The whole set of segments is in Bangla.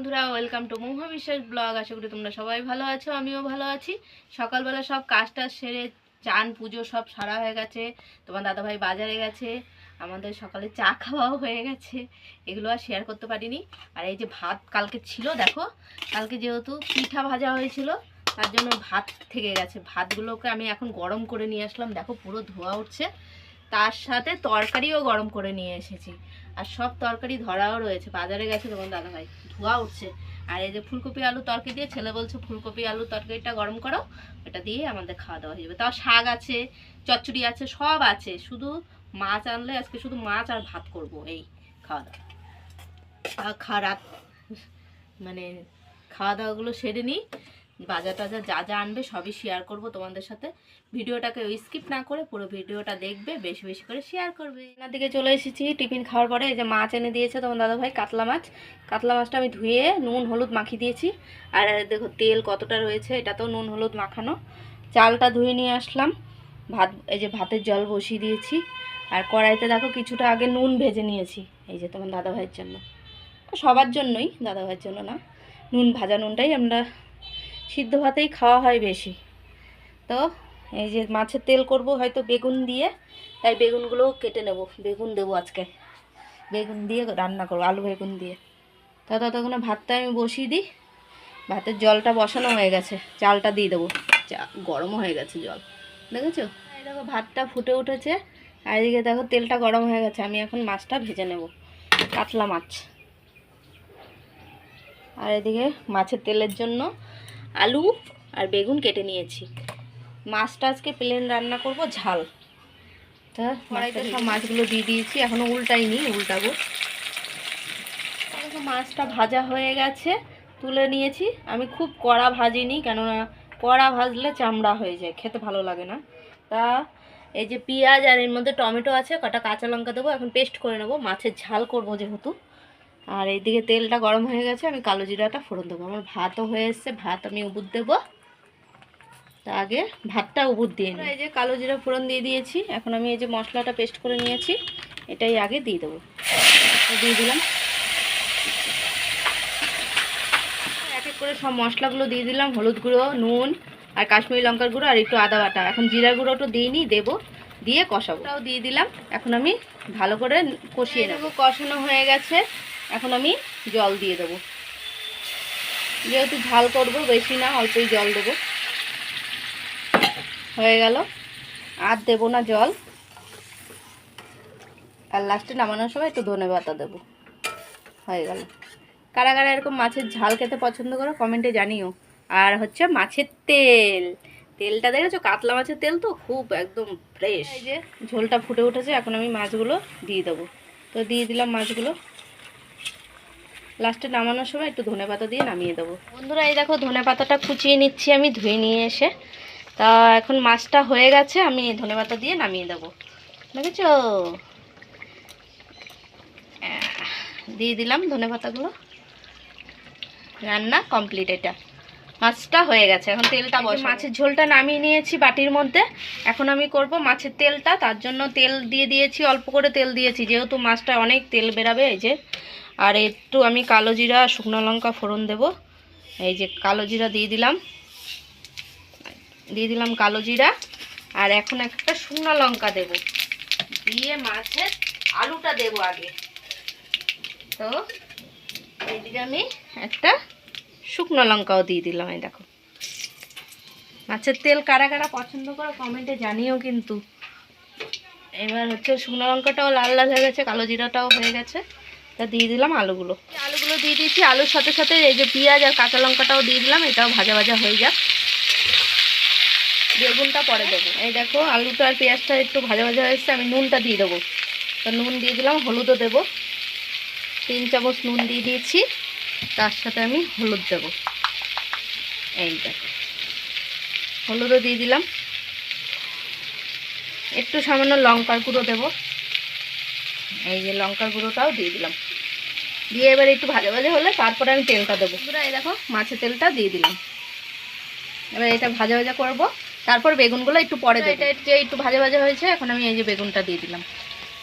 বন্ধুরা ওয়েলকাম টু মহুয়া বিশ্বাস ব্লগ আশা করি তোমরা সবাই ভালো আছো, আমিও ভালো আছি। সকালবেলা সব কাজটা সেরে চান, পুজো সব সারা হয়ে গেছে। তোমার দাদাভাই বাজারে গেছে, আমাদের সকালে চা খাওয়াও হয়ে গেছে। এগুলো আর শেয়ার করতে পারিনি। আর এই যে ভাত কালকে ছিল, দেখো, কালকে যেহেতু পিঠা ভাজা হয়েছিল, তার জন্য ভাত থেকে গেছে। ভাতগুলোকে আমি এখন গরম করে নিয়ে আসলাম। দেখো পুরো ধোয়া উঠছে। তার সাথে তরকারিও গরম করে নিয়ে এসেছি। আর সব তরকারি ধরাও রয়েছে। বাজারে গেছে তখন দাদা ভাই ধোয়া উঠছে। আর এই যে ফুলকপি আলু তরকারি দিয়ে ছেলে বলছে, ফুলকপি আলু তরকারিটা গরম করো এটা দিয়ে আমাদের খাওয়া দাওয়া হয়ে যাবে। তাও শাক আছে, চচ্চড়ি আছে, সব আছে। শুধু মাছ আনলে আজকে শুধু মাছ আর ভাত করব এই খাওয়া দাওয়া। আর খা- রাত মানে খাওয়া দাওয়াগুলো সেরে নিই। বাজার টাজার যা যা আনবে সবই শেয়ার করব তোমাদের সাথে। ভিডিওটাকে স্কিপ না করে পুরো ভিডিওটা দেখবে, বেশি বেশি করে শেয়ার করবে। এনার দিকে চলে এসেছি টিফিন খাওয়ার পরে, এই যে মাছ এনে দিয়েছে তোমার দাদাভাই, কাতলা মাছ। কাতলা মাছটা আমি ধুয়ে নুন, হলুদ মাখিয়ে দিয়েছি। আর দেখো তেল কতটা রয়েছে এটাতেও নুন, হলুদ মাখানো। চালটা ধুয়ে নিয়ে আসলাম। ভাত, এই যে ভাতের জল বসিয়ে দিয়েছি। আর কড়াইতে দেখো কিছুটা আগে নুন ভেজে নিয়েছি, এই যে তোমার দাদাভাইয়ের জন্য। সবার জন্যই, দাদাভাইয়ের জন্য না। নুন ভাজা নুনটাই আমরা সিদ্ধ ভাতেই খাওয়া হয় বেশি। তো এই যে মাছের তেল করব হয়তো বেগুন দিয়ে। তাই বেগুনগুলোও কেটে নেব। বেগুন দেবো আজকে। বেগুন দিয়ে রান্না করব আলু বেগুন দিয়ে। তা ততক্ষণে ভাতটা আমি বসিয়ে দিই। ভাতের জলটা বসানো হয়ে গেছে। চালটা দিয়ে দেবো। চা গরমও হয়ে গেছে জল। দেখেছ? এই দেখো ভাতটা ফুটে উঠেছে। আর এদিকে দেখো তেলটা গরম হয়ে গেছে। আমি এখন মাছটা ভেজে নেব। কাতলা মাছ। আর এদিকে মাছের তেলের জন্য আলু আর বেগুন কেটে নিয়েছি। মাছটা আজকে প্লেন রান্না করব ঝাল। তা কড়াইতে সব মাছগুলো দিয়ে দিয়েছি এখনও উল্টাইনি উল্টাবো। মাছটা ভাজা হয়ে গেছে তুলে নিয়েছি। আমি খুব কড়া ভাজিনি কেননা কড়া ভাজলে চামড়া হয়ে যায় খেতে ভালো লাগে না। তা এই যে পেঁয়াজ আর এর মধ্যে টমেটো আছে কটা কাঁচা লঙ্কা দেবো এখন পেস্ট করে নেব। মাছের ঝাল করব যেহেতু। আর এইদিকে তেলটা গরম হয়ে গেছে আমি কালো জিরাটা ফোড়ন দেবো। আমার ভাতও হয়ে এসছে ভাত আমি উবুর দেবো। তা আগে ভাতটা উবুর দিয়ে এই যে কালো জিরা ফোড়ন দিয়ে দিয়েছি এখন আমি এই যে মশলাটা পেস্ট করে নিয়েছি এটাই আগে দিয়ে দেবো। দিয়ে দিলাম। এক এক করে সব মশলাগুলো দিয়ে দিলাম হলুদ গুঁড়ো নুন আর কাশ্মীরি লঙ্কার গুঁড়ো আর একটু আদা বাটা। এখন জিরা গুঁড়ো তো দিইনি দেবো দিয়ে কষাবো। দিয়ে দিলাম। এখন আমি ভালো করে কষিয়ে নেব। কষানো হয়ে গেছে। এখন আমি জল দিয়ে দেবো। যেহেতু ঝাল করব, বেশি না, অল্পই জল দেবো। হয়ে গেল। আর দেবো না জল। আর লাস্টে নামানোর সময় একটু ধনে পাতা দেবো। হয়ে গেল। কারা কারা এরকম মাছের ঝাল খেতে পছন্দ করো, কমেন্টে জানিও। আর হচ্ছে মাছের তেল। তেলটা দেখেছ? কাতলা মাছের তেল তো খুব একদম ফ্রেশ এই যে ঝোলটা ফুটে উঠেছে, এখন আমি মাছগুলো দিয়ে দেবো। তো দিয়ে দিলাম মাছগুলো। লাস্টে নামানোর সময় একটু ধনে পাতা দিয়ে নামিয়ে দেবো। বন্ধুরা এই দেখো ধনে পাতাটা কুচিয়ে নিচ্ছি আমি ধুয়ে নিয়ে এসে। তা এখন মাছটা হয়ে গেছে আমি ধনে পাতা দিয়ে নামিয়ে দেবো। দেখেছ? দিয়ে দিলাম ধনে পাতাগুলো। রান্না কমপ্লিট এটা। মাছটা হয়ে গেছে এখন তেলটা বসে মাছের ঝোলটা নামিয়ে নিয়েছি বাটির মধ্যে। এখন আমি করব মাছের তেলটা তার জন্য তেল দিয়ে দিয়েছি অল্প করে তেল দিয়েছি যেহেতু মাছটা অনেক তেল বেরাবে এই যে আর একটু আমি কালো জিরা শুকনো লঙ্কা ফোড়ন দেব। এই যে কালো জিরা দিয়ে দিলাম। দিয়ে দিলাম কালো জিরা। আর এখন একটা শুকনো লঙ্কা দেব। দিয়ে মাছের আলুটা দেব আগে। তো এইদিকে আমি একটা শুকনো লঙ্কাও দিয়ে দিলাম, এই দেখো। মাছের তেল কারা কারা পছন্দ করে কমেন্টে জানিও কিন্তু। এবার হচ্ছে শুকনো লঙ্কাটাও লাল লাল হয়ে গেছে, কালো জিরাটাও হয়ে গেছে। তা দিয়ে দিলাম আলুগুলো। আলুগুলো দিয়ে দিয়েছি। আলুর সাথে সাথে এই যে পেঁয়াজ আর কাঁচা লঙ্কাটাও দিয়ে দিলাম। এটাও ভাজা ভাজা হয়ে যাক। বেগুনটা পরে দেবো। এই দেখো, আলুটা আর পেঁয়াজটা একটু ভাজা ভাজা হয়েছে আমি নুনটা দিয়ে দেবো। তো নুন দিয়ে দিলাম, হলুদও দেবো। তিন চামচ নুন দিয়ে দিয়েছি। তার সাথে আমি হলুদ দেবো। এই দেখো, হলুদও দিয়ে দিলাম। একটু সামান্য লঙ্কার গুঁড়ো দেবো। এই যে লঙ্কার গুঁড়োটাও দিয়ে দিলাম। দিয়ে এবার একটু ভাজা ভাজা হলে তারপরে আমি তেলটা দেবো। বন্ধুরা এই দেখো মাছের তেলটা দিয়ে দিলাম। এবার এটা ভাজা ভাজা করব। তারপর বেগুনগুলো একটু পরে দেবো। এটা যে একটু ভাজা ভাজা হয়েছে এখন আমি এই যে বেগুনটা দিয়ে দিলাম।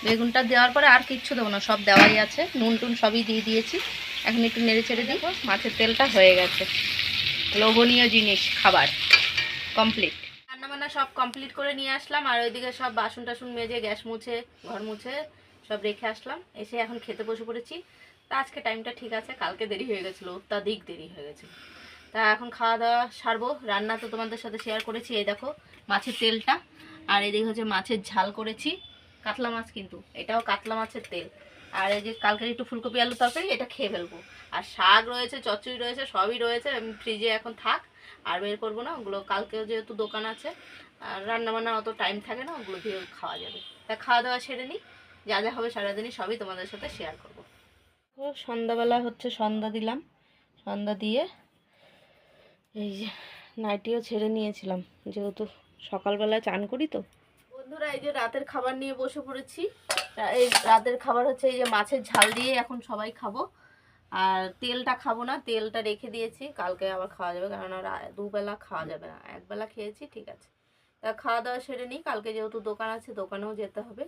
বেগুনটা দেওয়ার পরে আর কিচ্ছু দেবো না সব দেওয়াই আছে। নুন টুন সবই দিয়ে দিয়েছি। এখন একটু নেড়ে ছেড়ে দিই। মাছের তেলটা হয়ে গেছে। লোভনীয় জিনিস খাবার। কমপ্লিট। রান্নাবান্না সব কমপ্লিট করে নিয়ে আসলাম। আর ওইদিকে সব বাসন টাসন মেজে গ্যাস মুছে ঘর মুছে সব রেখে আসলাম। এসে এখন খেতে বসে পড়েছি। তা আজকে টাইমটা ঠিক আছে, কালকে দেরি হয়ে গেছিল অত্যাধিক দেরি হয়ে গেছিল। তা এখন খাওয়া দাওয়া সারবো, রান্না তো তোমাদের সাথে শেয়ার করেছি, এই দেখো মাছের তেলটা, আর এদিকে হচ্ছে মাছের ঝাল করেছি, কাতলা মাছ কিন্তু, এটাও কাতলা মাছের তেল। আর এই যে কালকের একটু ফুলকপি আলু তরকারি, এটা খেয়ে ফেলব। আর শাক রয়েছে, চচ্চড়ি রয়েছে, সবই রয়েছে, আমি ফ্রিজে এখন থাক, আর বের করব না, ওগুলো কালকেও যেহেতু দোকান আছে, আর রান্না বান্নার অত টাইম থাকে না, ওগুলো দিয়ে খাওয়া যাবে। তা খাওয়া দাওয়া সেরে নিই, যা যা হবে সারাদিনই সবই তোমাদের সাথে শেয়ার করব। ও সন্ধ্যাবেলা হচ্ছে সন্ধ্যা দিলাম। সন্ধ্যা দিয়ে এই যে নাইটিও ছেড়ে নিয়েছিলাম। যেহেতু সকালবেলা চান করি তো। বন্ধুরা, এই যে রাতের খাবার নিয়ে বসে পড়েছি। এই রাতের খাবার হচ্ছে এই যে মাছের ঝাল দিয়ে এখন সবাই খাব। আর তেলটা খাব না, তেলটা রেখে দিয়েছি। কালকে আবার খাওয়া যাবে কারণ রা- দুবেলা খাওয়া যাবে না। একবেলা খেয়েছি, ঠিক আছে। তা খাওয়া দাওয়া সেরে নিই। কালকে যেহেতু দোকান আছে, দোকানেও যেতে হবে।